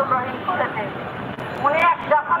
আব্দুর রহিম করেছে। উনি এক যখন